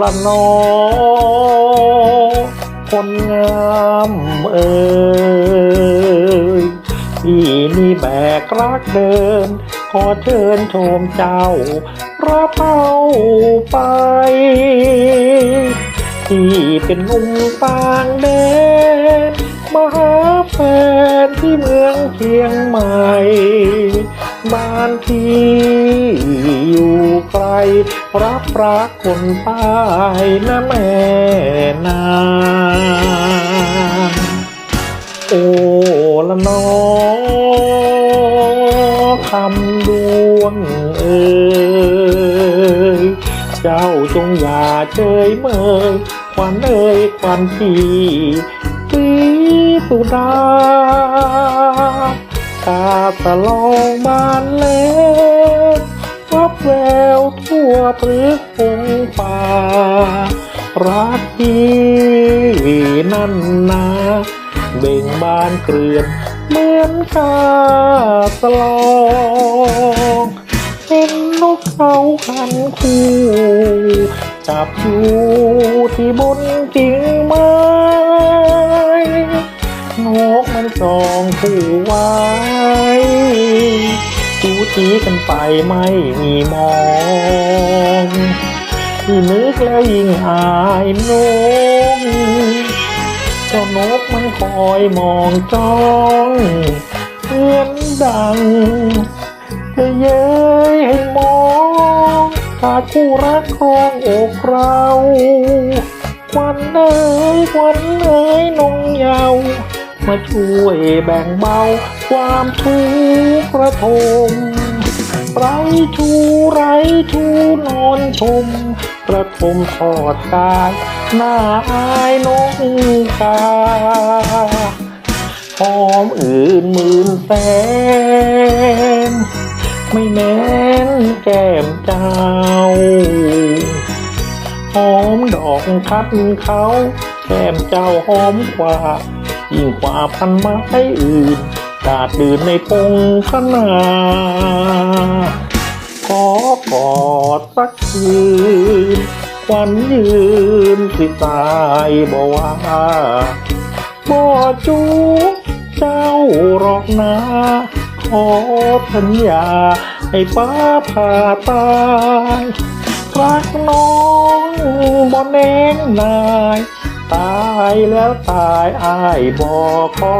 ละนอคนงามเอ่ยพี่นี่แบกรักเดิน ขอเชิญชมเจ้ารับเอาไป ที่เป็นนุ่มต่างแดนมาหาแฟนที่เมืองเชียงใหม่ บ้านที่ รับรักคนใต้นะแม่นางโอ้ละน้อคำดวงเอ่ยเจ้าจงอย่าเฉยเมยควันเอ่ยควันพี่สีสุดาตาตะลองบานเล็ก บแววทั่วพฤกพงป่า รักพี่นั่นนาเบ่งบานเกลื่อนเหมือนกาตะลองเห็นนกเขาคันคู่ จับอยู่ที่บนกิ่งไม้นกมันจองผู้ไว้ จูจีกันไปไม่มีมองที่นึกแล้วยิ่งอายนกเจ้านกมันคอยมองจ้องเหมือนดังจะเย้ยให้มองถ้าคู่รักครองอกเราควันเอ้ยควันเอ้ยนงเยาวมาช่วยแบ่งเบา ความทุกข์ระทมไรชูไรชูนอนชม ประทมทอดกายหน้าอายนกกาหอมอื่นหมื่นแสนไม่แม้นแก้มเจ้าหอมดอกคัดเขาแก้มเจ้าหอมกว่า ยิ่งกว่าพันไม้อื่น ดาดดื่นในพงขนาขอกอดสักคืนควันยืนที่ตายบ่ว่าบ่จูเจ้าหรอกนะขอสัญญาให้ป้าพาตายรักน้องบ่แน่งนาย ตายแล้วตายอายบอกขอ